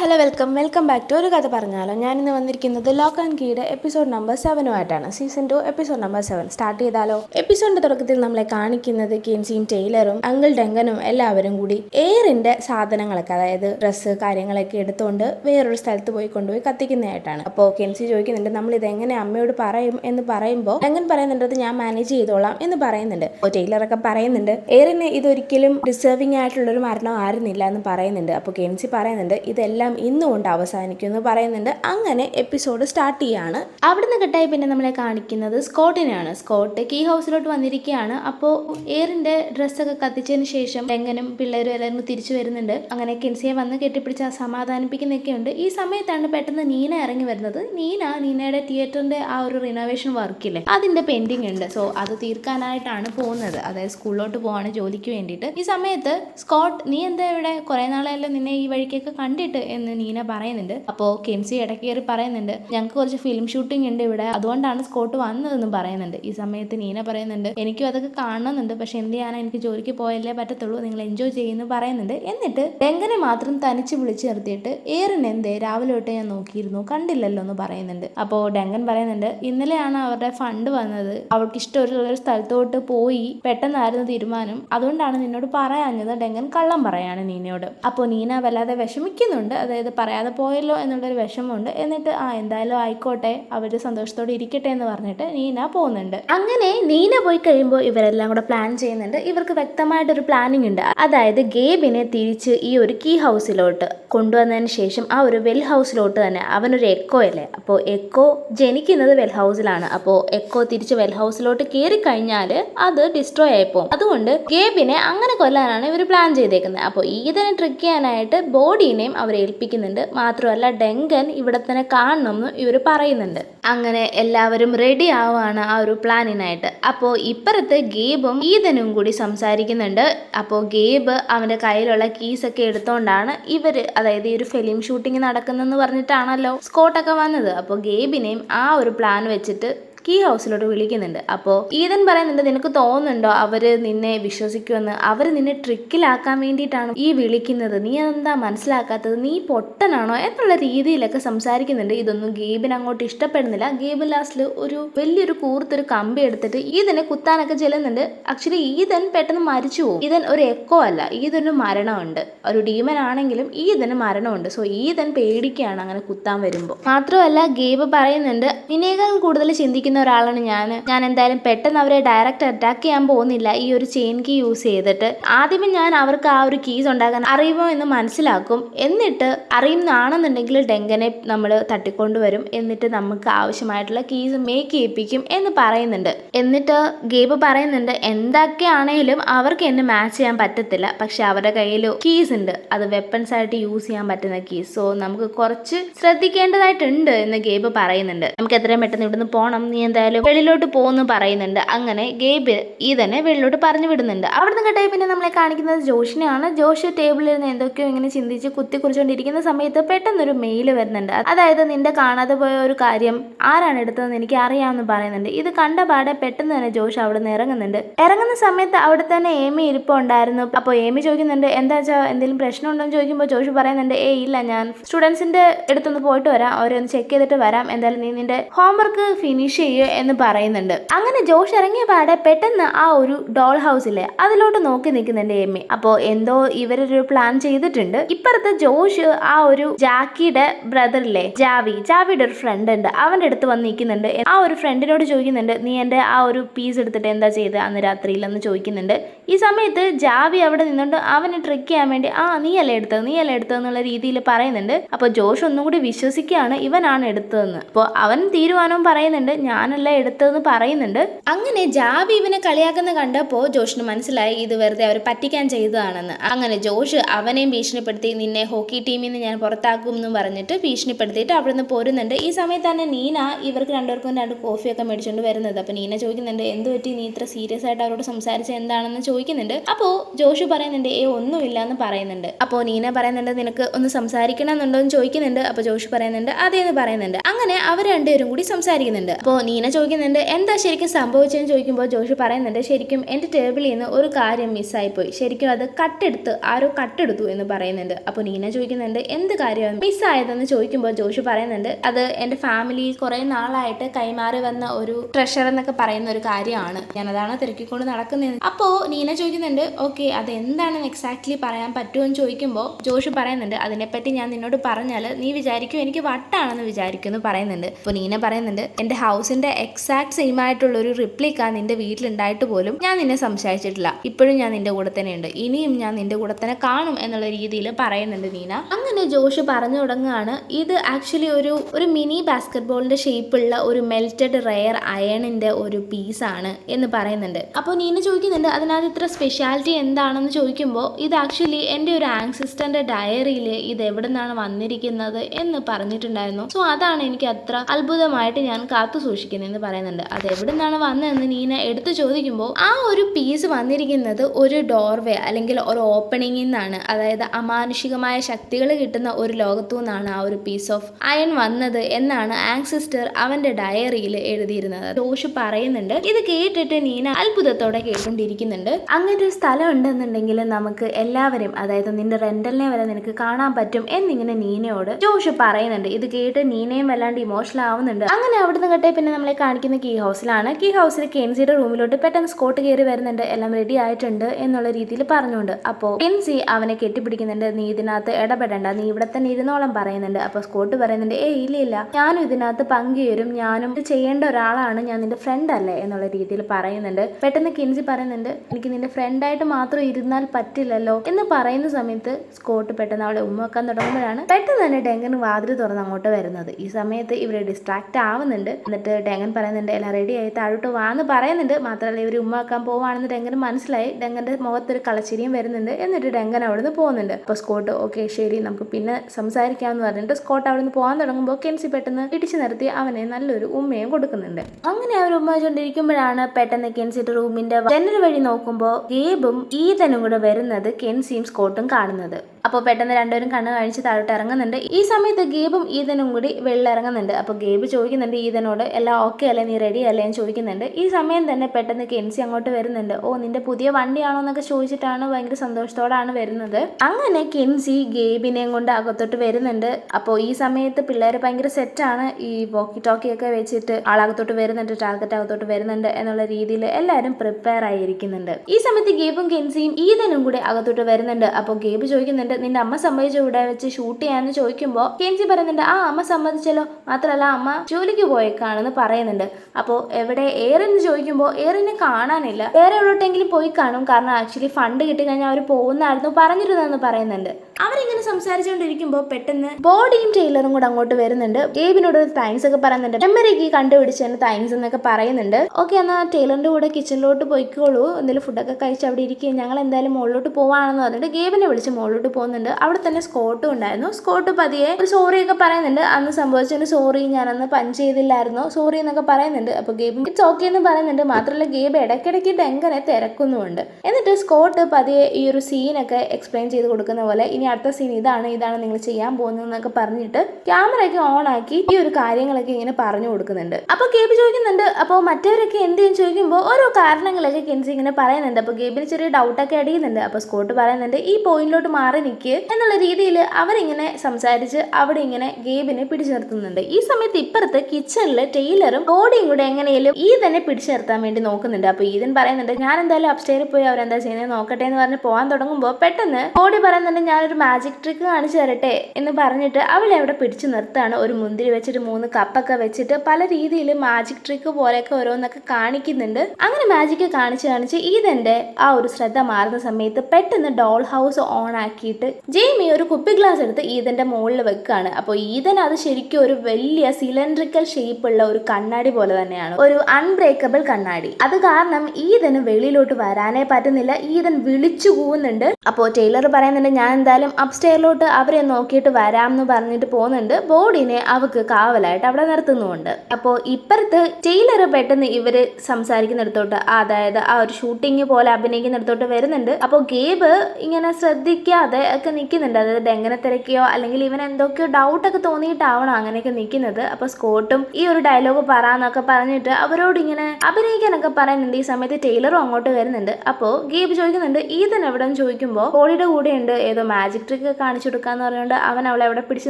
Hello welcome. Welcome back to ഒരു കഥ പറഞ്ഞാലോ. ഞാനിന്ന് വന്നിരിക്കുന്നത് ലോക്ക് ആൻഡ് കീയുടെ episode number സെവനുമായിട്ടാണ് season two episode number seven start ചെയ്താലോ? എപ്പിസോഡിന്റെ തുടക്കത്തിൽ നമ്മളെ കാണിക്കുന്നത് കെൻസിയും ടൈലറും അങ്കിൾ ഡെങ്കനും എല്ലാവരും കൂടി എയറിന്റെ സാധനങ്ങളൊക്കെ അതായത് ഡ്രസ്സ് കാര്യങ്ങളൊക്കെ എടുത്തുകൊണ്ട് വേറൊരു സ്ഥലത്ത് പോയി കൊണ്ടുപോയി കത്തിക്കുന്നതായിട്ടാണ്. അപ്പോൾ കെൻസി ചോദിക്കുന്നുണ്ട് നമ്മൾ ഇത് എങ്ങനെ അമ്മയോട് പറയും? എന്ന് പറയുമ്പോൾ ഡെങ്കൻ പറയുന്നുണ്ട് അത് ഞാൻ മാനേജ് ചെയ്തോളാം എന്ന് പറയുന്നുണ്ട്. അപ്പോൾ ടൈലറൊക്കെ പറയുന്നുണ്ട് എയറിന് ഇതൊരിക്കലും ഡിസേർവിംഗ് ആയിട്ടുള്ള ഒരു മരണം ആയിരുന്നില്ല എന്ന് പറയുന്നുണ്ട്. അപ്പോൾ കെൻസി പറയുന്നുണ്ട് ഇതെല്ലാം ഇന്നുകൊണ്ട് അവസാനിക്കും എന്ന് പറയുന്നുണ്ട്. അങ്ങനെ എപ്പിസോഡ് സ്റ്റാർട്ട് ചെയ്യാണ്. അവിടുന്ന് കെട്ടായി പിന്നെ നമ്മളെ കാണിക്കുന്നത് സ്കോട്ടിനെയാണ്. സ്കോട്ട് കീ ഹൗസിലോട്ട് വന്നിരിക്കുകയാണ് അപ്പോൾ എയറിന്റെ ഡ്രസ്സൊക്കെ കത്തിച്ചതിന് ശേഷം എങ്ങനും പിള്ളേരും എല്ലാവരും തിരിച്ചു വരുന്നുണ്ട്. അങ്ങനെ കിൻസിയെ വന്ന് കെട്ടിപ്പിടിച്ച് സമാധാനിപ്പിക്കുന്നൊക്കെ ഉണ്ട് ഈ സമയത്താണ് പെട്ടെന്ന് നീന ഇറങ്ങി വരുന്നത്. നീന നീനയുടെ തിയേറ്ററിന്റെ ആ ഒരു റിനോവേഷൻ വർക്കില്ലേ അതിന്റെ പെൻഡിങ് ഉണ്ട്. സോ അത് തീർക്കാനായിട്ടാണ് പോകുന്നത്. അതായത് സ്കൂളിലോട്ട് പോവാണ് ജോലിക്ക് വേണ്ടിയിട്ട്. ഈ സമയത്ത് സ്കോട്ട് നീ എന്താ ഇവിടെ കുറെ നാളെല്ലാം നിന്നെ ഈ വഴിക്കൊക്കെ കണ്ടിട്ട് എന്ന് നീന പറയുന്നുണ്ട്. അപ്പോൾ കെൻസി ഇടയ്ക്ക് കയറി പറയുന്നുണ്ട് ഞങ്ങൾക്ക് കുറച്ച് ഫിലിം ഷൂട്ടിംഗ് ഉണ്ട് ഇവിടെ. അതുകൊണ്ടാണ് സ്കോട്ട് വന്നതെന്ന് പറയുന്നുണ്ട്. ഈ സമയത്ത് നീന പറയുന്നുണ്ട് എനിക്കും അതൊക്കെ കാണണമെന്നുണ്ട്. പക്ഷെ എന്ത് ചെയ്യാനാ? എനിക്ക് ജോലിക്ക് പോയല്ലേ പറ്റത്തുള്ളൂ. നിങ്ങൾ എൻജോയ് ചെയ്യുന്നു പറയുന്നുണ്ട്. എന്നിട്ട് ഡെങ്കനെ മാത്രം തനിച്ച് വിളിച്ചു നിർത്തിയിട്ട് ഏറിനെന്തേ രാവിലെ തൊട്ട് ഞാൻ നോക്കിയിരുന്നു. കണ്ടില്ലല്ലോ എന്ന് പറയുന്നുണ്ട്. അപ്പോൾ ഡെങ്കൻ പറയുന്നുണ്ട് ഇന്നലെയാണ് അവരുടെ ഫണ്ട് വന്നത്. അവൾക്ക് ഇഷ്ടമുള്ള ഒരു സ്ഥലത്തോട്ട് പോയി പെട്ടെന്നായിരുന്നു തീരുമാനം. അതുകൊണ്ടാണ് നിന്നോട് പറയാഞ്ഞത്. ഡെങ്കൻ കള്ളം പറയാണ് നീനയോട്. അപ്പോൾ നീന വല്ലാതെ വിഷമിക്കുന്നുണ്ട്. അതായത് പറയാതെ പോയല്ലോ എന്നുള്ളൊരു വിഷമമുണ്ട്. എന്നിട്ട് ആ എന്തായാലും ആയിക്കോട്ടെ അവർ സന്തോഷത്തോടെ ഇരിക്കട്ടെ എന്ന് പറഞ്ഞിട്ട് നീന പോകുന്നുണ്ട്. അങ്ങനെ നീന പോയി കഴിയുമ്പോൾ ഇവരെല്ലാം കൂടെ പ്ലാൻ ചെയ്യുന്നുണ്ട്. ഇവർക്ക് വ്യക്തമായിട്ടൊരു പ്ലാനിങ് ഉണ്ട്. അതായത് ഗേബിനെ തിരിച്ച് ഈ ഒരു കീ ഹൗസിലോട്ട് കൊണ്ടുവന്നതിന് ശേഷം ആ ഒരു വെൽ ഹൗസിലോട്ട് തന്നെ അവനൊരു എക്കോ അല്ലേ? അപ്പോൾ എക്കോ ജനിക്കുന്നത് വെൽ ഹൗസിലാണ് അപ്പോൾ എക്കോ തിരിച്ച് വെൽ ഹൗസിലോട്ട് കയറി കഴിഞ്ഞാൽ അത് ഡിസ്ട്രോയ് പോകും. അതുകൊണ്ട് ഗേബിനെ അങ്ങനെ കൊല്ലാനാണ് ഇവർ പ്ലാൻ ചെയ്തേക്കുന്നത്. അപ്പോൾ ഈതനെ ട്രിക്ക് ചെയ്യാനായിട്ട് ബോഡീനെയും അവർ ഏൽപ്പിക്കുന്നുണ്ട് മാത്രമല്ല ഡെങ്കൻ ഇവിടെ തന്നെ കാണണമെന്ന് ഇവർ പറയുന്നുണ്ട്. അങ്ങനെ എല്ലാവരും റെഡി ആവുകയാണ് ആ ഒരു പ്ലാനിനായിട്ട്. അപ്പോൾ ഇപ്പുറത്ത് ഗേബും ഈതനും കൂടി സംസാരിക്കുന്നുണ്ട്. അപ്പോൾ ഗേബ് അവന്റെ കയ്യിലുള്ള കീസൊക്കെ എടുത്തുകൊണ്ടാണ് ഇവർ അതായത് ഈ ഒരു ഫിലിം ഷൂട്ടിംഗ് നടക്കുന്നെന്ന് പറഞ്ഞിട്ടാണല്ലോ സ്കോട്ടൊക്കെ വന്നത്. അപ്പോൾ ഗേബിനെയും ആ ഒരു പ്ലാൻ വെച്ചിട്ട് കീ ഹൗസിലോട്ട് വിളിക്കുന്നുണ്ട്. അപ്പോൾ ഈതൻ പറയുന്നുണ്ട് നിനക്ക് തോന്നുന്നുണ്ടോ അവർ നിന്നെ വിശ്വസിക്കുമെന്ന്? അവർ നിന്നെ ട്രിക്കിലാക്കാൻ വേണ്ടിയിട്ടാണ് ഈ വിളിക്കുന്നത്. നീ എന്താ മനസ്സിലാക്കാത്തത്? നീ പൊട്ടനാണോ? എന്നുള്ള രീതിയിലൊക്കെ സംസാരിക്കുന്നുണ്ട്. ഇതൊന്നും ഗീബിന് അങ്ങോട്ട് ഇഷ്ടപ്പെടുന്നില്ല. ഗീബ് ലാസ്റ്റിൽ ഒരു വലിയൊരു കൂർത്തൊരു കമ്പി എടുത്തിട്ട് ഈതനെ കുത്താനൊക്കെ ചെല്ലുന്നുണ്ട്. ആക്ച്വലി ഈതൻ പെട്ടെന്ന് മരിച്ചു പോകും ഈതൻ ഒരു എക്കോ അല്ല. ഈതന് മരണമുണ്ട്. ഒരു ഡീമൻ ആണെങ്കിലും ഈതന് മരണമുണ്ട്. സോ ഈതൻ പേടിക്കുകയാണ് അങ്ങനെ കുത്താൻ വരുമ്പോൾ മാത്രമല്ല ഗീബ് പറയുന്നുണ്ട് നിന്നേക്കാൾ കൂടുതൽ ചിന്തിക്കുന്ന ഒരാളാണ് ഞാൻ ഞാൻ എന്തായാലും പെട്ടെന്ന് അവരെ ഡയറക്റ്റ് അറ്റാക്ക് ചെയ്യാൻ പോകുന്നില്ല ഈ ഒരു ചെയിൻ കീ യൂസ് ചെയ്തിട്ട്. ആദ്യമേ ഞാൻ അവർക്ക് ആ ഒരു കീസ് ഉണ്ടാക്കാൻ അറിയുമോ എന്ന് മനസ്സിലാക്കും. എന്നിട്ട് അറിയുന്നതാണെന്നുണ്ടെങ്കിൽ ഡെങ്കനെ നമ്മൾ തട്ടിക്കൊണ്ടുവരും. എന്നിട്ട് നമുക്ക് ആവശ്യമായിട്ടുള്ള കീസ് മേക്ക് ചെയ്യിപ്പിക്കും എന്ന് പറയുന്നുണ്ട്. എന്നിട്ട് ഗേബ് പറയുന്നുണ്ട് എന്തൊക്കെയാണേലും അവർക്ക് എന്നെ മാച്ച് ചെയ്യാൻ പറ്റത്തില്ല. പക്ഷെ അവരുടെ കയ്യിൽ കീസ് ഉണ്ട്. അത് വെപ്പൺസ് ആയിട്ട് യൂസ് ചെയ്യാൻ പറ്റുന്ന കീസ് സോ നമുക്ക് കുറച്ച് ശ്രദ്ധിക്കേണ്ടതായിട്ടുണ്ട് എന്ന് ഗേബ് പറയുന്നുണ്ട്. നമുക്ക് എത്രയും പെട്ടെന്ന് ഇവിടുന്ന് പോകണം എന്തായാലും വെളിയിലോട്ട് പോകുന്നു പറയുന്നുണ്ട്. അങ്ങനെ ഗേബ് ഈ തന്നെ വെളിയിലോട്ട് പറഞ്ഞു വിടുന്നുണ്ട്. അവിടുന്ന് കേട്ടായി പിന്നെ നമ്മളെ കാണിക്കുന്നത് ജോഷിനെയാണ്. ജോഷ് ടേബിളിൽ ഇരുന്ന് എന്തൊക്കെയോ ഇങ്ങനെ ചിന്തിച്ച് കുത്തി കുറിച്ചുകൊണ്ടിരിക്കുന്ന സമയത്ത് പെട്ടെന്നൊരു മെയിൽ വരുന്നുണ്ട്. അതായത് നിന്റെ കാണാതെ പോയ ഒരു കാര്യം ആരാണ് എടുത്തതെന്ന് എനിക്ക് അറിയാമെന്ന് പറയുന്നുണ്ട്. ഇത് കണ്ട പാടെ പെട്ടെന്ന് തന്നെ ജോഷ് അവിടെ നിന്ന് ഇറങ്ങുന്നുണ്ട്. ഇറങ്ങുന്ന സമയത്ത് അവിടെ തന്നെ ഏമി ഇരിപ്പുണ്ടായിരുന്നു അപ്പോൾ ഏമി ചോദിക്കുന്നുണ്ട് എന്താ വെച്ചാൽ എന്തെങ്കിലും പ്രശ്നമുണ്ടോ എന്ന് ചോദിക്കുമ്പോൾ ജോഷ് പറയുന്നുണ്ട് ഏ ഇല്ല ഞാൻ സ്റ്റുഡൻസിന്റെ അടുത്തൊന്ന് പോയിട്ട് വരാം. ഒന്ന് ചെക്ക് ചെയ്തിട്ട് വരാം. എന്തായാലും നീ നിന്റെ ഹോംവർക്ക് ഫിനിഷ് ചെയ്യുക എന്ന് പറയുന്നുണ്ട്. അങ്ങനെ ജോഷ് ഇറങ്ങിയ പാടെ പെട്ടെന്ന് ആ ഒരു ഡോൾ ഹൗസിലെ അതിലോട്ട് നോക്കി നിൽക്കുന്നുണ്ട് എമ്മി. അപ്പോൾ എന്തോ ഇവരൊരു പ്ലാൻ ചെയ്തിട്ടുണ്ട്. ഇപ്പുറത്ത് ജോഷ് ആ ഒരു ജാക്കിയുടെ ബ്രദറിലെ ജാവി ജാവിയുടെ ഒരു ഫ്രണ്ട് ഉണ്ട്. അവന്റെ അടുത്ത് വന്ന് നിൽക്കുന്നുണ്ട്. ആ ഒരു ഫ്രണ്ടിനോട് ചോദിക്കുന്നുണ്ട് നീ എന്റെ ആ ഒരു പീസ് എടുത്തിട്ട് എന്താ ചെയ്ത് അന്ന് രാത്രിയിൽ? എന്ന് ചോദിക്കുന്നുണ്ട്. ഈ സമയത്ത് ജാവി അവിടെ നിന്നുകൊണ്ട് അവനെ ട്രിക്ക് ചെയ്യാൻ വേണ്ടി ആ നീ അല്ലേ എടുത്തത്? നീ അല്ലേ എടുത്തത്? എന്നുള്ള രീതിയിൽ പറയുന്നുണ്ട്. അപ്പോൾ ജോഷ് ഒന്നും കൂടി വിശ്വസിക്കുകയാണ് ഇവനാണ് എടുത്തതെന്ന്. അപ്പോൾ അവൻ തീരുമാനവും പറയുന്നുണ്ട് ഞാനല്ല എടുത്തതെന്ന് പറയുന്നുണ്ട്. അങ്ങനെ ജാബി ഇവനെ കളിയാക്കുന്ന കണ്ടപ്പോൾ ജോഷിന് മനസ്സിലായി ഇത് വെറുതെ അവർ പറ്റിക്കാൻ ചെയ്തതാണെന്ന്. അങ്ങനെ ജോഷ് അവനെയും ഭീഷണിപ്പെടുത്തി നിന്നെ ഹോക്കി ടീമിൽ നിന്ന് ഞാൻ പുറത്താക്കും എന്ന് പറഞ്ഞിട്ട് ഭീഷണിപ്പെടുത്തിയിട്ട് അവിടെ നിന്ന് പോരുന്നുണ്ട്. ഈ സമയത്ത് തന്നെ നീന ഇവർക്ക് രണ്ടുപേർക്കും രണ്ട് കോഫിയൊക്കെ മേടിച്ചുകൊണ്ട് വരുന്നത്. അപ്പോൾ നീന ചോദിക്കുന്നുണ്ട് എന്ത് പറ്റി? നീ ഇത്ര സീരിയസ് ആയിട്ട് അവരോട് സംസാരിച്ച എന്താണെന്ന്? ചോദിക്കുന്നുണ്ട്. അപ്പോൾ ജോഷു പറയുന്നുണ്ട് ഏ ഒന്നുമില്ല എന്ന് പറയുന്നുണ്ട്. അപ്പോൾ നീന പറയുന്നുണ്ട് നിനക്ക് ഒന്ന് സംസാരിക്കണം എന്നുണ്ടോ എന്ന് ചോദിക്കുന്നുണ്ട്. അപ്പോൾ ജോഷു പറയുന്നുണ്ട് അതേന്ന് പറയുന്നുണ്ട്. അങ്ങനെ അവർ രണ്ടുപേരും കൂടി സംസാരിക്കുന്നുണ്ട്. അപ്പോൾ നീന ചോദിക്കുന്നുണ്ട് എന്താ ശരിക്കും സംഭവിച്ചതെന്ന് ചോദിക്കുമ്പോൾ ജോഷി പറയുന്നുണ്ട് ശരിക്കും എന്റെ ടേബിളിൽ നിന്ന് ഒരു കാര്യം മിസ്സായിപ്പോയി. ശരിക്കും അത് കട്ടെടുത്ത് ആരോ കട്ടെടുത്തു എന്ന് പറയുന്നുണ്ട്. അപ്പോൾ നീന ചോദിക്കുന്നുണ്ട് എന്ത് കാര്യമാണ് മിസ്സായതെന്ന് ചോദിക്കുമ്പോൾ ജോഷി പറയുന്നുണ്ട് അത് എന്റെ ഫാമിലി കുറേ നാളായിട്ട് കൈമാറി വന്ന ഒരു ട്രഷർ എന്നൊക്കെ പറയുന്ന ഒരു കാര്യമാണ്. ഞാൻ അതാണ് തിരക്കിക്കൊണ്ട് നടക്കുന്നത് അപ്പോൾ നീന ചോദിക്കുന്നുണ്ട് ഓക്കെ അത് എന്താണെന്ന് എക്സാക്ട്ലി പറയാൻ പറ്റുമോ എന്ന് ചോദിക്കുമ്പോൾ ജോഷി പറയുന്നുണ്ട് അതിനെപ്പറ്റി ഞാൻ നിന്നോട് പറഞ്ഞാൽ നീ വിചാരിക്കും എനിക്ക് വട്ടാണെന്ന് വിചാരിക്കും എന്ന് പറയുന്നുണ്ട്. അപ്പോൾ നീന പറയുന്നുണ്ട് എന്റെ ഹൗസിന്റെ എക്സാക്ട് സെയിം ആയിട്ടുള്ള ഒരു റിപ്ലിക്ക നിന്റെ വീട്ടിലുണ്ടായിട്ട് പോലും ഞാൻ നിന്നെ സംശയിച്ചിട്ടില്ല. ഇപ്പോഴും ഞാൻ നിന്റെ കൂടെ തന്നെ ഉണ്ട് ഇനിയും ഞാൻ നിന്റെ കൂടെ തന്നെ കാണും എന്നുള്ള രീതിയിൽ പറയുന്നുണ്ട് നീന. അങ്ങനെ ജോഷ് പറഞ്ഞു തുടങ്ങുകയാണ്. ഇത് ആക്ച്വലി ഒരു ഒരു മിനി ബാസ്കറ്റ് ബോളിന്റെ ഷേപ്പുള്ള ഒരു മെൽറ്റഡ് റെയർ അയണിന്റെ ഒരു പീസ് ആണ് എന്ന് പറയുന്നുണ്ട്. അപ്പോൾ നീന ചോദിക്കുന്നുണ്ട് അതിനകത്ത് ഇത്ര സ്പെഷ്യാലിറ്റി എന്താണെന്ന് ചോദിക്കുമ്പോൾ ഇത് ആക്ച്വലി എന്റെ ഒരു ആൻസിസ്റ്ററിന്റെ ഡയറിയിൽ ഇത് എവിടെ നിന്നാണ് വന്നിരിക്കുന്നത് എന്ന് പറഞ്ഞിട്ടുണ്ടായിരുന്നു. സോ അതാണ് എനിക്ക് അത്ര അത്ഭുതമായിട്ട് ഞാൻ കാത്തു സൂക്ഷിക്കുന്നതെന്ന് പറയുന്നുണ്ട്. അത് എവിടെ നിന്നാണ് വന്നതെന്ന് നീന എടുത്തു ചോദിക്കുമ്പോൾ ആ ഒരു പീസ് വന്നിരിക്കുന്നത് ഒരു ഡോർവേ അല്ലെങ്കിൽ ഒരു ഓപ്പണിംഗിൽ നിന്നാണ് അതായത് അമാനുഷികമായ ശക്തികൾ കിട്ടുന്ന ഒരു ലോകത്തു നിന്നാണ് ആ ഒരു പീസ് ഓഫ് അയൺ വന്നത് എന്നാണ് ആങ്സിസ്റ്റർ അവന്റെ ഡയറിയിൽ എഴുതിയിരുന്നത്. ജോഷ് പറയുന്നുണ്ട് ഇത് കേട്ടിട്ട് നീന അത്ഭുതത്തോടെ കേട്ടുകൊണ്ടിരിക്കുന്നുണ്ട്. അങ്ങനെ ഒരു സ്ഥലം ഉണ്ടെന്നുണ്ടെങ്കിൽ നമുക്ക് എല്ലാവരും അതായത് നിന്റെ റെന്റലിനെ വരെ നിനക്ക് കാണാൻ പറ്റും എന്നിങ്ങനെ നീനയോട് ജോഷ് പറയുന്നുണ്ട്. ഇത് കേട്ട് നീനയും വല്ലാണ്ട് ഇമോഷണൽ ആവുന്നുണ്ട്. അങ്ങനെ അവിടുന്ന് കട്ടെ പിന്നെ നമ്മളെ കാണിക്കുന്ന കീ ഹൗസിലാണ് കീ ഹൗസിൽ കെൻസിയുടെ റൂമിലോട്ട് പെട്ടെന്ന് സ്കോട്ട് കയറി വരുന്നുണ്ട്. എല്ലാം റെഡി ആയിട്ടുണ്ട് എന്നുള്ള രീതിയിൽ പറഞ്ഞുകൊണ്ട്. അപ്പോൾ കെൻസി അവനെ കെട്ടിപ്പിടിക്കുന്നുണ്ട്. നീ ഇതിനകത്ത് ഇടപെടണ്ട. നീ ഇവിടെ തന്നെ ഇരുന്നോളം പറയുന്നുണ്ട്. അപ്പോൾ സ്കോട്ട് പറയുന്നുണ്ട് ഏ ഇല്ല ഇല്ല. ഞാനും ഇതിനകത്ത് പങ്കുചേരും. ഞാനും ഇത് ചെയ്യേണ്ട ഒരാളാണ്. ഞാൻ നിന്റെ ഫ്രണ്ട് അല്ലേ? എന്നുള്ള രീതിയിൽ പറയുന്നുണ്ട്. പെട്ടെന്ന് കെൻസി പറയുന്നുണ്ട് എനിക്ക് നിന്റെ ഫ്രണ്ടായിട്ട് മാത്രം ഇരുന്നാൽ പറ്റില്ലല്ലോ. എന്ന് പറയുന്ന സമയത്ത് സ്കോട്ട് പെട്ടെന്ന് അവളെ ഉമ്മ വെക്കാൻ തുടങ്ങുമ്പോഴാണ് പെട്ടെന്ന് തന്നെ ഡെങ്കൻ വാതിൽ തുറന്ന് അങ്ങോട്ട് വരുന്നത്. ഈ സമയത്ത് ഇവരെ ഡിസ്ട്രാക്ട് ആവുന്നുണ്ട്. എന്നിട്ട് ഡെങ്കൻ പറയുന്നുണ്ട് എല്ലാം റെഡി ആയി താഴോട്ട് വാന്ന് പറയുന്നുണ്ട്. മാത്രമല്ല ഇവർ ഉമ്മ ആക്കാൻ പോവാണെന്ന് ഡെങ്കന് മനസ്സിലായി. ഡെങ്കന്റെ മുഖത്തൊരു കളച്ചിരിയും വരുന്നുണ്ട് എന്നിട്ട് ഡെങ്കൻ അവിടുന്ന് പോകുന്നുണ്ട്. അപ്പോൾ സ്കോട്ട് ഓക്കെ ശരി നമുക്ക് പിന്നെ സംസാരിക്കാമെന്ന് പറഞ്ഞിട്ട് സ്കോട്ട് അവിടുന്ന് പോകാൻ തുടങ്ങുമ്പോൾ കെൻസി പെട്ടെന്ന് ഇടിച്ചു നിർത്തി അവനെ നല്ലൊരു ഉമ്മയും കൊടുക്കുന്നുണ്ട്. അങ്ങനെ അവർ ഉമ്മ വെച്ചുകൊണ്ടിരിക്കുമ്പോഴാണ് പെട്ടെന്ന് കെൻസിയുടെ റൂമിന്റെ ജനൽ വഴി നോക്കുമ്പോൾ ഗേബും ഈതനും കൂടെ വരുന്നത് കെൻസിയും സ്കോട്ടും കാണുന്നത്. അപ്പോൾ പെട്ടെന്ന് രണ്ടുപേരും കണ്ണ് കാണിച്ച് താഴോട്ട് ഇറങ്ങുന്നുണ്ട്. ഈ സമയത്ത് ഗേബും ഈതനും കൂടി വെള്ളിറങ്ങുന്നുണ്ട് അപ്പോൾ ഗേബ് ചോദിക്കുന്നുണ്ട് ഈതനോട് എല്ലാം ഓക്കെ അല്ലേ? നീ റെഡി അല്ലേ? എന്ന് ചോദിക്കുന്നുണ്ട്. ഈ സമയം തന്നെ പെട്ടെന്ന് കെൻസി അങ്ങോട്ട് വരുന്നുണ്ട്. ഓ നിന്റെ പുതിയ വണ്ടിയാണോ? എന്നൊക്കെ ചോദിച്ചിട്ടാണ് ഭയങ്കര സന്തോഷത്തോടാണ് വരുന്നത്. അങ്ങനെ കെൻസി ഗേബിനെയും കൊണ്ട് അകത്തോട്ട് വരുന്നുണ്ട്. അപ്പോൾ ഈ സമയത്ത് പിള്ളേർ ഭയങ്കര സെറ്റാണ് ഈ വോക്കി ടോക്കി ഒക്കെ വെച്ചിട്ട് ആളകത്തോട്ട് വരുന്നുണ്ട് ടാർഗറ്റ് അകത്തോട്ട് വരുന്നുണ്ട് എന്നുള്ള രീതിയിൽ എല്ലാവരും പ്രിപ്പയർ ആയിരിക്കുന്നുണ്ട്. ഈ സമയത്ത് ഗേബും കെൻസിയും ഈതനും കൂടി അകത്തോട്ട് വരുന്നുണ്ട്. അപ്പോൾ ഗേബ് ചോദിക്കുന്നുണ്ട് നിന്റെ അമ്മ സമ്മതിച്ചു ഇവിടെ വെച്ച് ഷൂട്ട് ചെയ്യാന്ന് ചോദിക്കുമ്പോൾ കെഞ്ചി പറയുന്നുണ്ട് ആ അമ്മ സമ്മതിച്ചല്ലോ. മാത്രമല്ല അമ്മ ജോലിക്ക് പോയേക്കാണെന്ന് പറയുന്നുണ്ട്. അപ്പോൾ എവിടെ ഏറെന്ന് ചോദിക്കുമ്പോൾ എയറിനെ കാണാനില്ല. വേറെ എവിടോട്ടെങ്കിലും പോയി കാണും. കാരണം ആക്ച്വലി ഫണ്ട് കിട്ടിക്കഴിഞ്ഞാൽ അവർ പോകുന്നായിരുന്നു പറഞ്ഞിരുന്നെന്ന് പറയുന്നുണ്ട്. അവരിങ്ങനെ സംസാരിച്ചുകൊണ്ടിരിക്കുമ്പോൾ പെട്ടെന്ന് ബോഡിയും ടൈലറും കൂടെ അങ്ങോട്ട് വരുന്നുണ്ട്. ഗേബിനോട് ഒരു താങ്ക്സ് ഒക്കെ പറയുന്നുണ്ട്. മെമ്മറിക്ക് കണ്ടുപിടിച്ചതിന് താങ്ക്സ് എന്നൊക്കെ പറയുന്നുണ്ട്. ഓക്കെ എന്നാൽ ടൈലറിന്റെ കൂടെ കിച്ചണിലോട്ട് പോയിക്കോളൂ. എന്തെങ്കിലും ഫുഡൊക്കെ കഴിച്ച് അവിടെ ഇരിക്കുകയും ഞങ്ങൾ എന്തായാലും മുകളിലോട്ട് പോവാണെന്ന് പറഞ്ഞിട്ട് ഗേബിനെ വിളിച്ച് മുകളിലോട്ട് പോകുന്നുണ്ട്. അവിടെ തന്നെ സ്കോട്ടും ഉണ്ടായിരുന്നു. സ്കോട്ട് പതിയെ ഒരു സോറിയൊക്കെ പറയുന്നുണ്ട്. അന്ന് സംഭവിച്ചതിന് സോറി ഞാനന്ന് പഞ്ച് ചെയ്തില്ലായിരുന്നു. സോറി എന്നൊക്കെ പറയുന്നുണ്ട്. അപ്പോൾ ഗേബ് ഇറ്റ്സ് ഓക്കെ എന്ന് പറയുന്നുണ്ട്. മാത്രമല്ല ഗേബ് ഇടയ്ക്കിടയ്ക്ക് ഡെങ്കനെ തിരക്കുന്നുമുണ്ട്. എന്നിട്ട് സ്കോട്ട് പതിയെ ഈ ഒരു സീനൊക്കെ എക്സ്പ്ലെയിൻ ചെയ്ത് കൊടുക്കുന്ന പോലെ ഇനി അടുത്ത സീൻ ഇതാണ് ഇതാണ് നിങ്ങൾ ചെയ്യാൻ പോകുന്നതെന്നൊക്കെ പറഞ്ഞിട്ട് ക്യാമറയൊക്കെ ഓൺ ആക്കി ഈ ഒരു കാര്യങ്ങളൊക്കെ ഇങ്ങനെ പറഞ്ഞു കൊടുക്കുന്നുണ്ട്. അപ്പോൾ ഗേബി ചോദിക്കുന്നുണ്ട് അപ്പോൾ മറ്റവരൊക്കെ എന്ത് ചെയ്യും ചോദിക്കുമ്പോൾ ഓരോ കാരണങ്ങളൊക്കെ കെൻസി ഇങ്ങനെ പറയുന്നുണ്ട്. അപ്പോൾ ഗേബിന് ചെറിയ ഡൗട്ടൊക്കെ അടിയുന്നുണ്ട്. അപ്പോൾ സ്കോട്ട് പറയുന്നുണ്ട് ഈ പോയിന്റിലോട്ട് മാറി നിൽക്ക് എന്നുള്ള രീതിയിൽ അവരിങ്ങനെ സംസാരിച്ച് അവിടെ ഇങ്ങനെ ഗേബിനെ പിടിച്ചു നിർത്തുന്നുണ്ട്. ഈ സമയത്ത് ഇപ്പുറത്ത് കിച്ചണിൽ ടൈലറും ബോഡിയും കൂടെ എങ്ങനെയും ഈ തന്നെ പിടിച്ചു നിർത്താൻ വേണ്ടി നോക്കുന്നുണ്ട്. അപ്പോൾ ഈതൻ പറയുന്നുണ്ട് ഞാൻ എന്തായാലും അപ്സ്റ്റേറിൽ പോയി അവരെന്താ ചെയ്യുന്നത് നോക്കട്ടെ എന്ന് പറഞ്ഞ് പോകാൻ തുടങ്ങുമ്പോൾ പെട്ടെന്ന് ബോഡി പറയുന്നുണ്ട് ഞാനൊരു മാജിക് ട്രിക്ക് കാണിച്ചു തരട്ടെ എന്ന് പറഞ്ഞിട്ട് അവളെ അവിടെ പിടിച്ചു നിർത്താണ് ഒരു മുന്തിരി വെച്ചിട്ട് മൂന്ന് കപ്പൊക്കെ വെച്ചിട്ട് പല രീതിയിൽ മാജിക് ട്രിക്ക് പോലെയൊക്കെ ഓരോന്നൊക്കെ കാണിക്കുന്നുണ്ട്. അങ്ങനെ മാജിക് കാണിച്ച് കാണിച്ച് ഈതന്റെ ആ ഒരു ശ്രദ്ധ മാറുന്ന സമയത്ത് പെട്ടെന്ന് ഡോൾ ഹൗസ് ഓൺ ആക്കിയിട്ട് ജെയ്മി ഒരു കുപ്പി ഗ്ലാസ് എടുത്ത് ഈതന്റെ മുകളിൽ വെക്കുകയാണ്. അപ്പോൾ ഈതൻ അത് ശരിക്കും ഒരു വലിയ സിലിണ്ടറിക്കൽ ഷേപ്പുള്ള ഒരു കണ്ണാടി പോലെ തന്നെയാണ്. ഒരു അൺബ്രേക്കബിൾ കണ്ണാടി. അത് കാരണം ഈതന് വെളിയിലോട്ട് വരാനേ പറ്റുന്നില്ല. ഈതൻ വിളിച്ചു പോകുന്നുണ്ട് അപ്പോൾ ടൈലർ പറയുന്നുണ്ട് ഞാൻ എന്തായാലും എന്തായാലും അപ്സ്റ്റെയറിലോട്ട് അവരെ നോക്കിയിട്ട് വരാം എന്ന് പറഞ്ഞിട്ട് പോകുന്നുണ്ട്. ബോഡിനെ അവക്ക് കാവലായിട്ട് അവിടെ നിർത്തുന്നുമുണ്ട്. അപ്പോൾ ഇപ്പുറത്ത് ടൈലർ പെട്ടെന്ന് ഇവർ സംസാരിക്കുന്നിടത്തോട്ട് അതായത് ആ ഒരു ഷൂട്ടിംഗ് പോലെ അഭിനയിക്കുന്നിടത്തോട്ട് വരുന്നുണ്ട്. അപ്പോൾ ഗേബ് ഇങ്ങനെ ശ്രദ്ധിക്കാതെ ഒക്കെ നിൽക്കുന്നുണ്ട് അതായത് എങ്ങനെ തിരക്കിയോ അല്ലെങ്കിൽ ഇവൻ എന്തൊക്കെയോ ഡൗട്ടൊക്കെ തോന്നിയിട്ടാവണം അങ്ങനെയൊക്കെ നിൽക്കുന്നത് അപ്പോൾ സ്കോട്ടും ഈ ഒരു ഡയലോഗ് പറയാന്നൊക്കെ പറഞ്ഞിട്ട് അവരോട് ഇങ്ങനെ അഭിനയിക്കാനൊക്കെ പറയുന്നുണ്ട്. ഈ സമയത്ത് ടൈലറും അങ്ങോട്ട് വരുന്നുണ്ട്. അപ്പോൾ ഗേബ് ചോദിക്കുന്നുണ്ട് ഈതൻ എവിടെ ചോദിക്കുമ്പോൾ കോളിയുടെ കൂടെ ഉണ്ട് ഏതോ മാജിക് ട്രിക്ക് കാണിച്ചു കൊടുക്കാന്ന് പറഞ്ഞുകൊണ്ട് അവൻ അവളെ അവിടെ പിടിച്ചു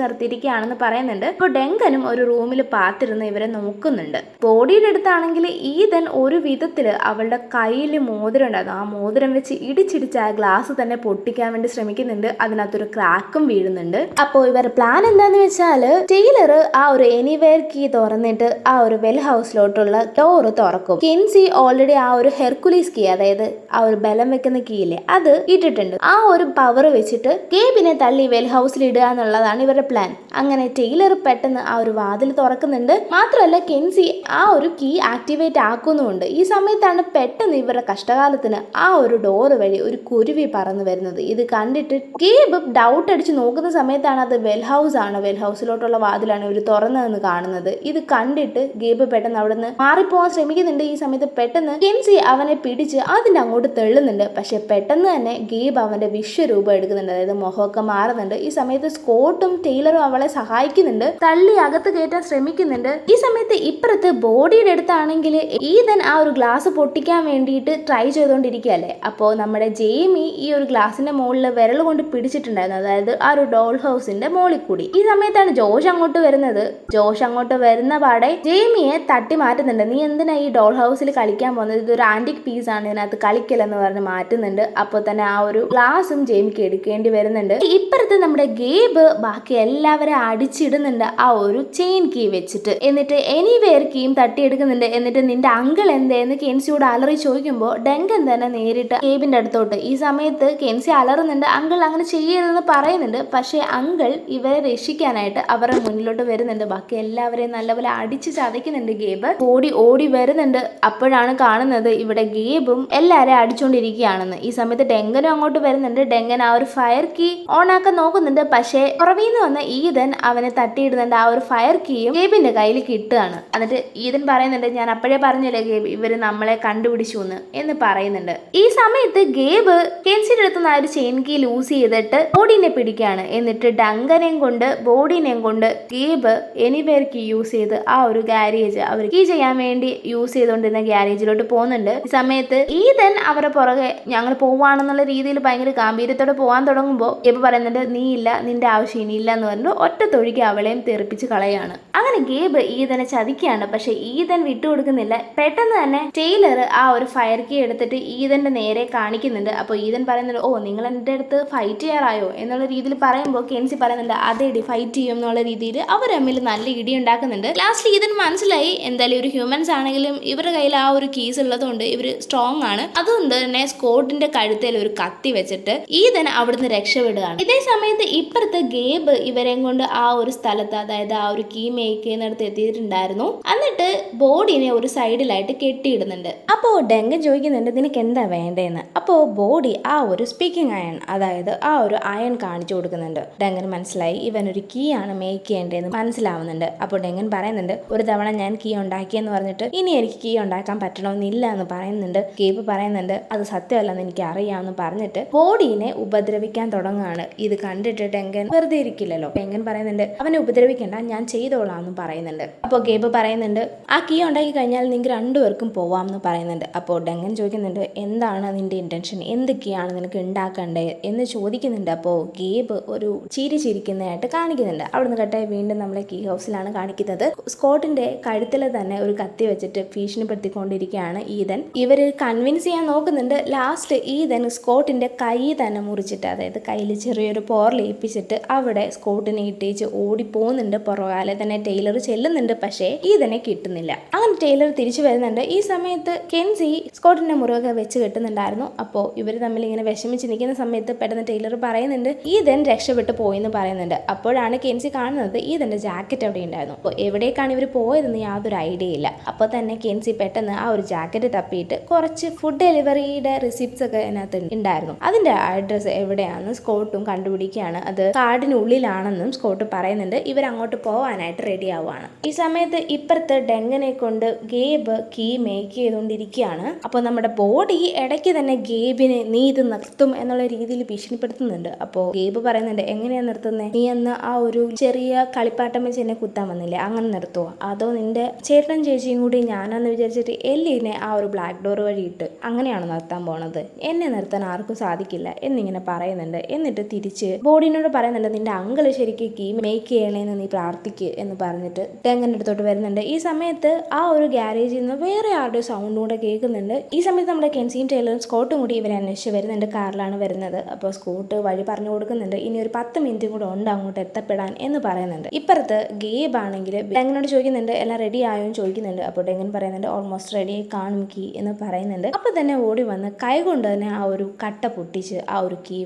നിർത്തിയിരിക്കുകയാണെന്ന് പറയുന്നുണ്ട്. അപ്പോൾ ഡെങ്കനും ഒരു റൂമിൽ പാത്തിരുന്ന് ഇവരെ നോക്കുന്നുണ്ട്. ബോഡിയുടെ അടുത്താണെങ്കിൽ ഈതൻ ഒരു വിധത്തിൽ അവളുടെ കയ്യിൽ മോതിരം ഉണ്ടായിരുന്നു. ആ മോതിരം വെച്ച് ഇടിച്ചിടിച്ച് ആ ഗ്ലാസ് തന്നെ പൊട്ടിക്കാൻ വേണ്ടി ശ്രമിക്കുന്നുണ്ട്. അതിനകത്തൊരു ക്രാക്കും വീഴുന്നുണ്ട്. അപ്പോൾ ഇവരുടെ പ്ലാൻ എന്താന്ന് വെച്ചാൽ ടൈലർ ആ ഒരു എനിവേർ കീ തുറന്നിട്ട് ആ ഒരു വെൽ ഹൗസിലോട്ടുള്ള ഡോറ് തുറക്കും. കിൻസി ഓൾറെഡി ആ ഒരു ഹെർക്കുലീസ് കീ അതായത് ആ ഒരു ബലം വെക്കുന്ന കീ ഇല്ലേ അത് ഇട്ടിട്ടുണ്ട്. ആ ഒരു പവർ വെച്ചിട്ട് ഗേബിനെ തള്ളി വെൽ ഹൗസിൽ ഇടുക എന്നുള്ളതാണ് ഇവരുടെ പ്ലാൻ. അങ്ങനെ ടെയ്ലർ പെട്ടെന്ന് ആ ഒരു വാതിൽ തുറക്കുന്നുണ്ട്. മാത്രമല്ല കെൻസി ആ ഒരു കീ ആക്ടിവേറ്റ് ആക്കുന്നുമുണ്ട്. ഈ സമയത്താണ് പെട്ടെന്ന് ഇവരുടെ കഷ്ടകാലത്തിന് ആ ഒരു ഡോറ് വഴി ഒരു കുരുവി പറന്നു വരുന്നത്. ഇത് കണ്ടിട്ട് ഗേബ് ഡൗട്ട് അടിച്ച് നോക്കുന്ന സമയത്താണ് അത് വെൽ ഹൗസ് ആണ് വെൽ ഹൗസിലോട്ടുള്ള വാതിലാണ് ഇവർ തുറന്നതെന്ന് കാണുന്നത്. ഇത് കണ്ടിട്ട് ഗേബ് പെട്ടെന്ന് അവിടെ നിന്ന് മാറിപ്പോവാൻ ശ്രമിക്കുന്നുണ്ട്. ഈ സമയത്ത് പെട്ടെന്ന് കെൻസി അവനെ പിടിച്ച് അതിന്റെ അങ്ങോട്ട് തെള്ളുന്നുണ്ട്. പക്ഷെ പെട്ടെന്ന് തന്നെ ഗേബ് അവന്റെ വിശ്വരൂപം എടുക്കുന്നുണ്ട്. അതായത് മുഖമൊക്കെ മാറുന്നുണ്ട്. ഈ സമയത്ത് സ്കോട്ടും ടൈലറും അവളെ സഹായിക്കുന്നുണ്ട്. തള്ളി അകത്ത് കയറ്റാൻ ശ്രമിക്കുന്നുണ്ട്. ഈ സമയത്ത് ഇപ്പുറത്ത് ബോഡിയുടെ അടുത്താണെങ്കിൽ ഈതൻ ആ ഒരു ഗ്ലാസ് പൊട്ടിക്കാൻ വേണ്ടിയിട്ട് ട്രൈ ചെയ്തുകൊണ്ടിരിക്കുകയല്ലേ അപ്പോൾ നമ്മുടെ ജെയ്മി ഈ ഒരു ഗ്ലാസിന്റെ മുകളിൽ വിരൽ കൊണ്ട് പിടിച്ചിട്ടുണ്ടായിരുന്നു. അതായത് ആ ഒരു ഡോൾ ഹൗസിന്റെ മുകളിൽ കൂടി. ഈ സമയത്താണ് ജോഷ് അങ്ങോട്ട് വരുന്നത്. ജോഷ് അങ്ങോട്ട് വരുന്ന പാടെ ജെയ്മിയെ തട്ടി മാറ്റുന്നുണ്ട്. നീ എന്തിനാ ഈ ഡോൾ ഹൗസിൽ കളിക്കാൻ പോകുന്നത്? ഇതൊരു ആന്റിക് പീസ് ആണ്. ഇതിനകത്ത് കളിക്കലെന്ന് പറഞ്ഞ് മാറ്റുന്നുണ്ട്. അപ്പോൾ തന്നെ ആ ഒരു ഗ്ലാസും ജെയ്മിക്ക് എടുക്കേണ്ടി വരുന്നുണ്ട്. ഇപ്പുറത്ത് നമ്മുടെ ഗേബ് ബാക്കി എല്ലാവരെ അടിച്ചിടുന്നുണ്ട്. ആ ഒരു ചെയിൻ കീ വെച്ചിട്ട്. എന്നിട്ട് എനിവേർ കീയും തട്ടിയെടുക്കുന്നുണ്ട്. എന്നിട്ട് നിന്റെ അങ്കിൾ എന്തേന്ന് കെൻസിയോട് അലറി ചോദിക്കുമ്പോൾ ഡെങ്കൻ തന്നെ നേരിട്ട് ഗേബിന്റെ അടുത്തോട്ട്. ഈ സമയത്ത് കെൻസി അലറുന്നുണ്ട്. അങ്കിൾ അങ്ങനെ ചെയ്യരുതെന്ന് പറയുന്നുണ്ട്. പക്ഷേ അങ്കിൾ ഇവരെ രക്ഷിക്കാനായിട്ട് അവരുടെ മുന്നിലോട്ട് വരുന്നുണ്ട്. ബാക്കി എല്ലാവരെയും നല്ലപോലെ അടിച്ച് ചതയ്ക്കുന്നുണ്ട് ഗേബ്. ഓടി ഓടി വരുന്നുണ്ട്. അപ്പോഴാണ് കാണുന്നത് ഇവിടെ ഗേബും എല്ലാവരെയും അടിച്ചുകൊണ്ടിരിക്കുകയാണെന്ന് ഈ സമയത്ത് ഡെങ്കനും അങ്ങോട്ട് വരുന്നുണ്ട്. ഡെങ്കൻ ആ ഒരു ഫയർ കീ ഓൺ ആക്കാൻ നോക്കുന്നുണ്ട്. പക്ഷേ പുറമേന്ന് വന്ന ഈദൻ അവനെ തട്ടിയിടുന്നുണ്ട്. ആ ഒരു ഫയർ കീയും ഗേബിന്റെ കയ്യിൽ കിട്ടുകയാണ്. എന്നിട്ട് ഈദൻ പറയുന്നുണ്ട് ഞാൻ അപ്പോഴേ പറഞ്ഞില്ലേ ഗേബ് ഇവർ നമ്മളെ കണ്ടുപിടിച്ചു എന്ന് എന്ന് പറയുന്നുണ്ട്. ഈ സമയത്ത് ഗേബ് കെൻസിന്റെ അടുത്ത് നിന്ന് ആ ഒരു ചെയിൻ കീ ലൂസ് ചെയ്തിട്ട് ബോഡിനെ പിടിക്കുകയാണ്. എന്നിട്ട് ഡങ്കനെയും കൊണ്ട് ബോഡിനെയും കൊണ്ട് ഗേബ് എനിവേർ കീ യൂസ് ചെയ്ത് ആ ഒരു ഗാരേജ് അവർ കീ ചെയ്യാൻ വേണ്ടി യൂസ് ചെയ്തുകൊണ്ടിരുന്ന ഗ്യാരേജിലോട്ട് പോകുന്നുണ്ട്. ഈ സമയത്ത് ഈദൻ അവരെ പുറകെ ഞങ്ങൾ പോവാണെന്നുള്ള രീതിയിൽ ഭയങ്കര ഗാംഭീര്യത്തോടെ പോകാൻ തുടങ്ങുമ്പോൾ ഗേബ് പറയുന്നുണ്ട് നീ ഇല്ല നിന്റെ ആവശ്യം ഇനിയില്ല എന്ന് പറഞ്ഞു ഒറ്റ തൊഴിക്ക് അവളെയും തെറിപ്പിച്ച് കളയാണ്. അങ്ങനെ ഗേബ് ഈതനെ ചതിക്കുകയാണ്. പക്ഷെ ഈതൻ വിട്ടുകൊടുക്കുന്നില്ല പെട്ടെന്ന് തന്നെ ടെയ്ലർ ആ ഒരു ഫയർ കീ എടുത്തിട്ട് ഈതന്റെ നേരെ കാണിക്കുന്നുണ്ട്. അപ്പോൾ ഈതൻ പറയുന്നുണ്ട് ഓ നിങ്ങൾ എന്റെ അടുത്ത് ഫൈറ്റ് ചെയ്യാറായോ? എന്നുള്ള രീതിയിൽ പറയുമ്പോൾ കെൻസി പറയുന്നുണ്ട് അതേടി ഫൈറ്റ് ചെയ്യും എന്നുള്ള രീതിയിൽ അവർ തമ്മിൽ നല്ല ഇടി ഉണ്ടാക്കുന്നുണ്ട്. ലാസ്റ്റ് ഈതൻ മനസ്സിലായി എന്തായാലും ഒരു ഹ്യൂമൻസ് ആണെങ്കിലും ഇവരുടെ കയ്യിൽ ആ ഒരു കീസ് ഉള്ളതുകൊണ്ട് ഇവർ സ്ട്രോങ് ആണ്. അതുകൊണ്ട് തന്നെ സ്കോട്ടിന്റെ കഴുത്തിൽ ഒരു കത്തി വെച്ചിട്ട് ഈതൻ അവിടുന്ന് രക്ഷപ്പെടുകയാണ്. ഇതേ സമയത്ത് ഇപ്പുറത്തെ ഗേബ് ഇവരെയും കൊണ്ട് ആ ഒരു സ്ഥലത്ത് അതായത് ആ ഒരു കീ മേക്ക് ചെയ്യുന്നിടത്ത് എത്തിയിട്ടുണ്ടായിരുന്നു. എന്നിട്ട് ബോഡിനെ ഒരു സൈഡിലായിട്ട് കെട്ടിയിടുന്നുണ്ട്. അപ്പോൾ ഡെങ്ക ചോദിക്കുന്നുണ്ട് നിനക്ക് എന്താ വേണ്ടതെന്ന് അപ്പോ ബോഡി ആ ഒരു സ്പീക്കിംഗ് അയൺ അതായത് ആ ഒരു അയൺ കാണിച്ചു കൊടുക്കുന്നുണ്ട്. ഡെങ്കൻ മനസ്സിലായി ഇവൻ ഒരു കീ ആണ് മേക്ക് ചെയ്യേണ്ടതെന്ന് മനസ്സിലാവുന്നുണ്ട്. അപ്പോൾ ഡെങ്കൻ പറയുന്നുണ്ട് ഒരു തവണ ഞാൻ കീ ഉണ്ടാക്കിയെന്ന് പറഞ്ഞിട്ട് ഇനി എനിക്ക് കീ ഉണ്ടാക്കാൻ പറ്റണമെന്നില്ല എന്ന് പറയുന്നുണ്ട്. ഗേബ് പറയുന്നുണ്ട് അത് സത്യമല്ലെന്ന് എനിക്ക് അറിയാമെന്ന് പറഞ്ഞിട്ട് ബോഡിനെ ഉപദ്രവിക്കാൻ തുടങ്ങുകയാണ് ഇത് കണ്ടിട്ട് ടെങ്കൻ വെറുതെ ഇരിക്കില്ലല്ലോ. ടെങ്കൻ പറയുന്നുണ്ട് അവനെ ഉപദ്രവിക്കണ്ട ഞാൻ ചെയ്തോളാം എന്ന് പറയുന്നുണ്ട്. അപ്പോൾ ഗേബ് പറയുന്നുണ്ട് ആ കീ ഉണ്ടാക്കി കഴിഞ്ഞാൽ നിങ്ങൾക്ക് രണ്ടുപേർക്കും പോവാം എന്ന് പറയുന്നുണ്ട്. അപ്പോൾ ഡെങ്കൻ ചോദിക്കുന്നുണ്ട് എന്താണ് നിന്റെ ഇന്റൻഷൻ എന്ത് കീ ആണ് നിനക്ക് ഉണ്ടാക്കണ്ടേ? എന്ന് ചോദിക്കുന്നുണ്ട്. അപ്പോൾ ഗേബ് ഒരു ചിരി ചിരിക്കുന്നതായിട്ട് കാണിക്കുന്നുണ്ട്. അവിടുന്ന് കട്ടെ വീണ്ടും നമ്മളെ കീ ഹൗസിലാണ് കാണിക്കുന്നത്. സ്കോട്ടിന്റെ കഴുത്തിൽ തന്നെ ഒരു കത്തി വെച്ചിട്ട് ഭീഷണിപ്പെടുത്തിക്കൊണ്ടിരിക്കുകയാണ് ഈതൻ. ഇവർ കൺവിൻസ് ചെയ്യാൻ നോക്കുന്നുണ്ട്. ലാസ്റ്റ് ഈതൻ സ്കോട്ടിന്റെ കൈ തന്നെ മുറിച്ചിട്ട് അതായത് കയ്യിൽ ചെറിയൊരു പോർ ലയിപ്പിച്ചിട്ട് അവിടെ സ്കോട്ടിനെ ഇട്ടേച്ച് ഓടി പോകുന്നുണ്ട് പുറകാലെ തന്നെ ടൈലർ ചെല്ലുന്നുണ്ട് പക്ഷേ ഈതനെ കിട്ടുന്നില്ല. അങ്ങനെ ടൈലർ തിരിച്ചു വരുന്നുണ്ട്. ഈ സമയത്ത് കെൻസി സ്കോട്ടിന്റെ മുറിവൊക്കെ വെച്ച് കെട്ടുന്നുണ്ടായിരുന്നു. അപ്പോൾ ഇവർ തമ്മിൽ ഇങ്ങനെ വിഷമിച്ച് നിൽക്കുന്ന സമയത്ത് പെട്ടെന്ന് ടൈലർ പറയുന്നുണ്ട് ഈതൻ രക്ഷപ്പെട്ടു പോയെന്ന് പറയുന്നുണ്ട്. അപ്പോഴാണ് കെൻസി കാണുന്നത് ഈതന്റെ ജാക്കറ്റ് അവിടെ ഉണ്ടായിരുന്നു. അപ്പോൾ എവിടേക്കാണ് ഇവർ പോയതെന്ന് യാതൊരു ഐഡിയ ഇല്ല. അപ്പോൾ തന്നെ കെൻസി പെട്ടെന്ന് ആ ഒരു ജാക്കറ്റ് തപ്പിയിട്ട് കുറച്ച് ഫുഡ് ഡെലിവറിയുടെ റിസിപ്റ്റ്സ് ഒക്കെ അതിനകത്ത് ഉണ്ടായിരുന്നു. അതിന്റെ അഡ്രസ് എവിടെയാണെന്ന് സ്കോട്ടും കണ്ടുപിടിക്കുകയാണ്. അത് കാടിനുള്ളിലാണെന്നും സ്കോട്ട് പറയുന്നുണ്ട്. ഇവർ അങ്ങോട്ട് പോവാനായിട്ട് റെഡി ആവുകയാണ് ഈ സമയത്ത് ഇപ്പുറത്ത് ഡെങ്കനെ കൊണ്ട് ഗേബ് കീ മേക്ക് ചെയ്തുകൊണ്ടിരിക്കുകയാണ്. അപ്പോൾ നമ്മുടെ ബോഡി ഇടയ്ക്ക് തന്നെ ഗേബിനെ നീ ഇത് നിർത്തും എന്നുള്ള രീതിയിൽ ഭീഷണിപ്പെടുത്തുന്നുണ്ട്. അപ്പോൾ ഗേബ് പറയുന്നുണ്ട് എങ്ങനെയാ നിർത്തുന്നത് നീ അന്ന് ആ ഒരു ചെറിയ കളിപ്പാട്ടം വെച്ച് എന്നെ കുത്താൻ വന്നില്ലേ? അങ്ങനെ നിർത്തുക അതോ നിന്റെ ചേട്ടൻ ചേച്ചിയും കൂടി ഞാനാന്ന് വിചാരിച്ചിട്ട് എല്ലിനെ ആ ഒരു ബ്ലാക്ക് ഡോർ വഴി ഇട്ട് അങ്ങനെയാണ് നിർത്താൻ പോണത്? എന്നെ നിർത്താൻ ആർക്കും സാധിക്കില്ല എന്നിങ്ങനെ പറയുന്നുണ്ട്. എന്നിട്ട് തിരിച്ച് ബോഡിനോട് പറയുന്നുണ്ട് നിന്റെ അങ്കിൾ ശരിക്കും കീ മേക്ക് ചെയ്യണേന്ന് നീ പ്രാർത്ഥിക്ക് എന്ന് പറഞ്ഞിട്ട് തെങ്ങന്റെ അടുത്തോട്ട് വരുന്നുണ്ട്. ഈ സമയത്ത് ആ ഒരു ഗ്യാരേജിൽ നിന്ന് വേറെ ആരുടെ സൗണ്ടും കൂടെ കേൾക്കുന്നുണ്ട്. ഈ സമയത്ത് നമ്മുടെ കെൻസിയും ടൈലറും സ്കോട്ടും കൂടി ഇവരെ അന്വേഷിച്ച് വരുന്നുണ്ട്. കാറിലാണ് വരുന്നത്. അപ്പോൾ സ്കോട്ട് വഴി പറഞ്ഞു കൊടുക്കുന്നുണ്ട്. ഇനി ഒരു പത്ത് മിനിറ്റ് കൂടെ ഉണ്ട് അങ്ങോട്ട് എത്തപ്പെടാൻ എന്ന് പറയുന്നുണ്ട്. ഇപ്പുറത്ത് ഗേബ് ആണെങ്കിൽ ഡെങ്ങിനോട് ചോദിക്കുന്നുണ്ട് എല്ലാം റെഡി ആയോ എന്ന് ചോദിക്കുന്നുണ്ട്. അപ്പോൾ ഡെങ്ങൻ പറയുന്നുണ്ട് ഓൾമോസ്റ്റ് റെഡി കാണും കീ എന്ന് പറയുന്നുണ്ട്. അപ്പോൾ തന്നെ ഓടി വന്ന് കൈ കൊണ്ട് തന്നെ ആ ഒരു കട്ട പൊട്ടിച്ച് ആ ഒരു കീ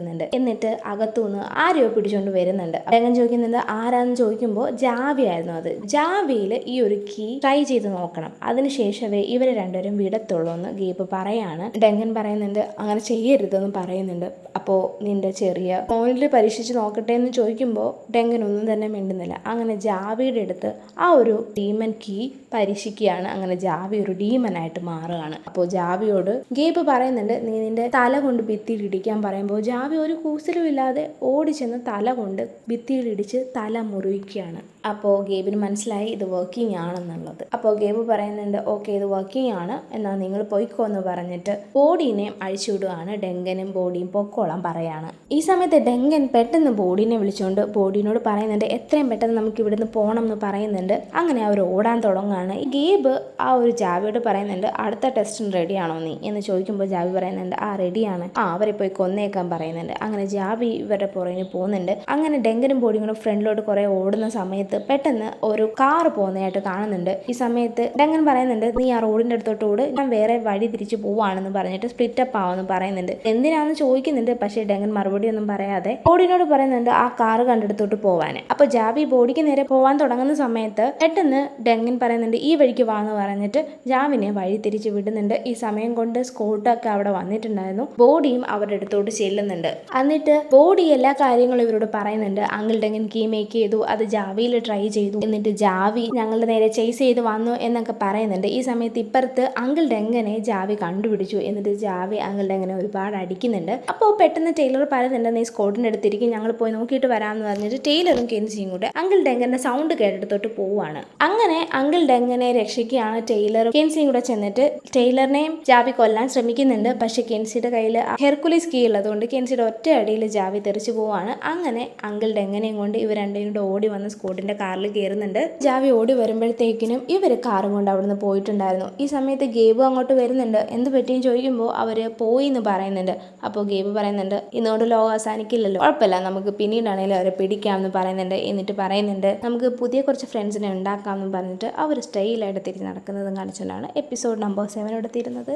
വെളിയിലെടുക്കുന്നുണ്ട് എന്നിട്ട് അകത്തുനിന്ന് ആരെയോ പിടിച്ചുകൊണ്ട് വരുന്നുണ്ട്. അദ്ദേഹം ചോദിക്കുന്നുണ്ട് ആരാന്ന് ചോദിക്കുമ്പോൾ ജാവി ആയിരുന്നു അത്. ജാവിയിൽ ഈ ഒരു കീ ട്രൈ ചെയ്ത് നോക്കണം. അതിനുശേഷമേ ഇവരെ രണ്ടുപേരും വിടത്തുള്ളൂ എന്ന് ഗീപ്പ് പറയാണ്. ഡെങ്കൻ പറയുന്നുണ്ട് അങ്ങനെ ചെയ്യരുതെന്ന് പറയുന്നുണ്ട്. അപ്പോൾ നിന്റെ ചെറിയ ഫോണിൽ പരീക്ഷിച്ച് നോക്കട്ടെ എന്ന് ചോദിക്കുമ്പോൾ ഡെങ്കൻ ഒന്നും തന്നെ മിണ്ടുന്നില്ല. അങ്ങനെ ജാവിയുടെ അടുത്ത് ആ ഒരു ഡീമൻ കീ പരീക്ഷിക്കുകയാണ്. അങ്ങനെ ജാവി ഒരു ഡീമനായിട്ട് മാറുകയാണ്. അപ്പോൾ ജാവിയോട് ഗേബ് പറയുന്നുണ്ട് നീ നിന്റെ തല കൊണ്ട് ഭിത്തിയിൽ ഇടിക്കാൻ പറയുമ്പോൾ ജാവി ഒരു കൂസലും ഇല്ലാതെ ഓടി ചെന്ന് തല കൊണ്ട് ഭിത്തിയിലിടിച്ച് തല മുറിയിക്കുകയാണ്. അപ്പോൾ ഗേബിന് മനസ്സിലായി ഇത് വർക്കിംഗ് ആണെന്നുള്ളത്. അപ്പോൾ ഗേബ് പറയുന്നുണ്ട് ഓക്കെ ഇത് വർക്കിംഗ് ആണ്. എന്നാൽ നിങ്ങൾ പോയിക്കോ എന്ന് പറഞ്ഞിട്ട് ബോഡീനെയും അഴിച്ചുവിടുകയാണ്. ഡെങ്കനും ബോഡിയും പൊക്കോളാൻ പറയാണ്. ഈ സമയത്ത് ഡെങ്കൻ പെട്ടെന്ന് ബോഡീനെ വിളിച്ചുകൊണ്ട് ബോഡീനോട് പറയുന്നുണ്ട് എത്രയും പെട്ടെന്ന് നമുക്ക് ഇവിടുന്ന് പോകണം എന്ന് പറയുന്നുണ്ട്. അങ്ങനെ അവർ ഓടാൻ തുടങ്ങുകയാണ്. ഗേബ് ആ ഒരു ജാവിയോട് പറയുന്നുണ്ട് അടുത്ത ടെസ്റ്റിന് റെഡിയാണോ നീ? എന്ന് ചോദിക്കുമ്പോൾ ജാവി പറയുന്നുണ്ട് ആ റെഡിയാണ് ആ അവരെ പോയി കൊന്നേക്കാൻ പറയുന്നുണ്ട് അങ്ങനെ ജാബി ഇവരുടെ പുറകിന് പോകുന്നുണ്ട്. അങ്ങനെ ഡെങ്കനും ബോഡിയും ഫ്രണ്ടിലോട്ട് കുറെ ഓടുന്ന സമയത്ത് പെട്ടെന്ന് ഒരു കാർ പോകുന്നതായിട്ട് കാണുന്നുണ്ട്. ഈ സമയത്ത് ഡെങ്കൻ പറയുന്നുണ്ട് നീ ആ റോഡിന്റെ അടുത്തോട്ട് ഓട്. ഞാൻ വേറെ വഴി തിരിച്ചു പോവാണെന്ന് പറഞ്ഞിട്ട് സ്പ്ലിറ്റ് അപ്പ് ആവുമെന്ന് പറയുന്നുണ്ട്. എന്തിനാന്ന് ചോദിക്കുന്നുണ്ട് പക്ഷേ ഡെങ്കൻ മറുപടി ഒന്നും പറയാതെ ബോഡിനോട് പറയുന്നുണ്ട് ആ കാർ കണ്ടെടുത്തോട്ട് പോവാൻ അപ്പൊ ജാബി ബോഡിക്ക് നേരെ പോവാൻ തുടങ്ങുന്ന സമയത്ത് പെട്ടെന്ന് ഡെങ്കൻ പറയുന്നുണ്ട് ഈ വഴിക്ക് വാന്ന് പറഞ്ഞിട്ട് ജാവിനെ വഴി തിരിച്ച് വിടുന്നുണ്ട്. ഈ സമയം കൊണ്ട് സ്കോട്ടൊക്കെ അവിടെ വന്നിട്ടുണ്ടായിരുന്നു. ബോഡിയും അവരുടെ അടുത്തോട്ട് ചെല്ലുന്നുണ്ട്. എന്നിട്ട് ബോഡി എല്ലാ കാര്യങ്ങളും ഇവരോട് പറയുന്നുണ്ട്. അങ്കിൾ ഡെങ്കൻ കീ മേക്ക് ചെയ്തു. അത് ജാവിയിൽ ട്രൈ ചെയ്തു. എന്നിട്ട് ജാവി ഞങ്ങളുടെ നേരെ ചേസ് ചെയ്ത് വന്നു എന്നൊക്കെ പറയുന്നുണ്ട്. ഈ സമയത്ത് ഇപ്പുറത്ത് അങ്കിൾ ഡെങ്കനെ ജാവി കണ്ടുപിടിച്ചു. എന്നിട്ട് ജാവി അങ്കിൾ ഡെങ്കനെ ഒരുപാട് അടിക്കുന്നുണ്ട്. അപ്പോൾ പെട്ടെന്ന് ടൈലർ പറയുന്നുണ്ട് നീ സ്കോട്ടിന്റെ അടുത്തിരിക്കും. ഞങ്ങൾ പോയി നോക്കിയിട്ട് വരാമെന്ന് പറഞ്ഞിട്ട് ടൈലറും കെൻസിയും കൂടെ അങ്കിൾ ഡെങ്കന്റെ സൗണ്ട് കേട്ടിടത്തോട്ട് പോവാണ്. അങ്ങനെ അങ്കിൾ ഡെങ്കനെ രക്ഷിക്കുകയാണ് ടൈലറും കെൻസിയും കൂടെ ചെന്നിട്ട് ടൈലറിനെയും ജാവി കൊല്ലാൻ ശ്രമിക്കുന്നുണ്ട്. പക്ഷെ കെൻസിയുടെ കയ്യിൽ ഹെർക്കുലീസ് കീ ഉള്ളതുകൊണ്ട് കെൻസിയുടെ ഒറ്റ അടിയിൽ ജാവി തെറിച്ചു പോവാണ്. അങ്ങനെ അങ്കിളുടെ എങ്ങനെയും കൊണ്ട് ഇവർ രണ്ടുപേരും കൂടെ ഓടി വന്ന് സ്കോട്ടിന്റെ കാറിൽ കയറുന്നുണ്ട്. ജാവി ഓടി വരുമ്പോഴത്തേക്കിനും ഇവർ കാറും കൊണ്ട് അവിടുന്ന് പോയിട്ടുണ്ടായിരുന്നു. ഈ സമയത്ത് ഗേബു അങ്ങോട്ട് വരുന്നുണ്ട്. എന്ത് പറ്റിയും ചോദിക്കുമ്പോൾ അവർ പോയി എന്ന് പറയുന്നുണ്ട്. അപ്പോൾ ഗേബ് പറയുന്നുണ്ട് ഇന്നോട് ലോകം അവസാനിക്കില്ലല്ലോ. കുഴപ്പമില്ല. നമുക്ക് പിന്നീടാണെങ്കിലും അവരെ പിടിക്കാമെന്ന് പറയുന്നുണ്ട് എന്നിട്ട് പറയുന്നുണ്ട് നമുക്ക് പുതിയ കുറച്ച് ഫ്രണ്ട്സിനെ ഉണ്ടാക്കാമെന്ന് പറഞ്ഞിട്ട് അവർ സ്റ്റൈലായിട്ട് തിരിഞ്ഞ് നടക്കുന്നതും കാണിച്ചുകൊണ്ടാണ് എപ്പിസോഡ് നമ്പർ സെവൻ എടുത്തിരുന്നത്